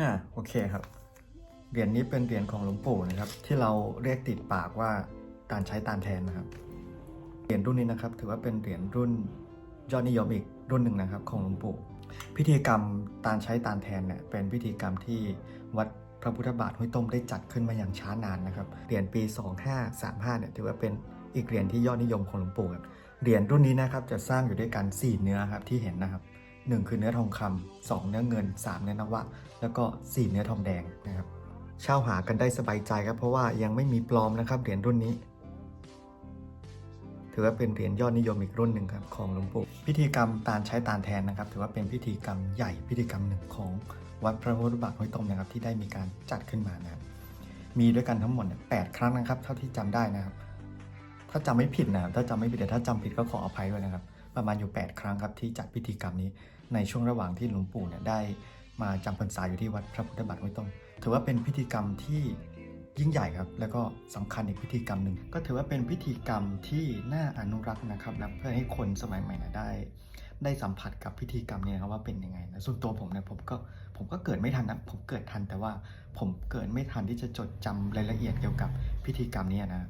อ่าโอเคครับ เหรียญนี้เป็นเหรียญของหลวงปู่นะครับ ที่เราเรียกติดปากว่าตานใช้ตานแทนนะครับ เหรียญรุ่นนี้นะครับ ถือว่าเป็นเหรียญรุ่นยอดนิยมอีกรุ่นหนึ่งนะครับ ของหลวงปู่ พิธีกรรมตานใช้ตานแทนเนี่ยเป็นพิธีกรรมที่วัดพระพุทธบาทห้วยต้มได้จัดขึ้นมาอย่างช้านานนะครับ เหรียญปี 2535เนี่ยถือว่าเป็นอีกเหรียญที่ยอดนิยมของหลวงปู่ครับ เหรียญรุ่นนี้นะครับจะสร้างอยู่ด้วยกัน4เนื้อครับที่เห็นนะครับ 1 คือเนื้อทองคำสองเนื้อเงิน 3 เนื้อนวะ แล้วก็ 4 เนื้อทองแดงนะครับเช่าหากันได้สบายใจครับ เพราะว่ายังไม่มีปลอมนะครับเหรียญรุ่นนี้ ถือว่าเป็นเหรียญยอดนิยมอีกรุ่นหนึ่งครับของหลวงปู่พิธีกรรมตาลใช้ตาลแทนนะครับ ถือว่าเป็นพิธีกรรมใหญ่พิธีกรรมหนึ่งของวัดพระพุทธบาทห้วยตมนะครับที่ได้มีการจัดขึ้นมานะครับมีด้วยกันทั้งหมดแปดครั้งนะครับ เท่าที่จำได้นะครับ ถ้าจำไม่ผิดนะถ้าจำไม่ผิดแต่ถ้าจำผิดก็ขออภัยด้วยนะครับ ประมาณอยู่ 8 ครั้งครับที่จัดพิธีกรรมนี้ในช่วงระหว่างที่หลวงปู่เนี่ยได้มาจำพรรษาอยู่ที่วัดพระพุทธบาทห้วยต้มถือว่าเป็นพิธีกรรมที่ยิ่งใหญ่ครับ แล้วก็สำคัญอีกพิธีกรรมหนึ่งก็ถือว่าเป็นพิธีกรรมที่น่าอนุรักษ์นะครับและเพื่อให้คนสมัยใหม่นี่ยได้ ได้สัมผัสกับพิธีกรรมนี่ยนะครับว่าเป็นยังไงนะส่วนตัวผมเนี่ยผมก็ผมก็เกิดไม่ทันนะผมเกิดทันแต่ว่าผมเกิดไม่ทันที่จะจดจำรายละเอียดเกี่ยวกับพิธีกรรมนี้นะ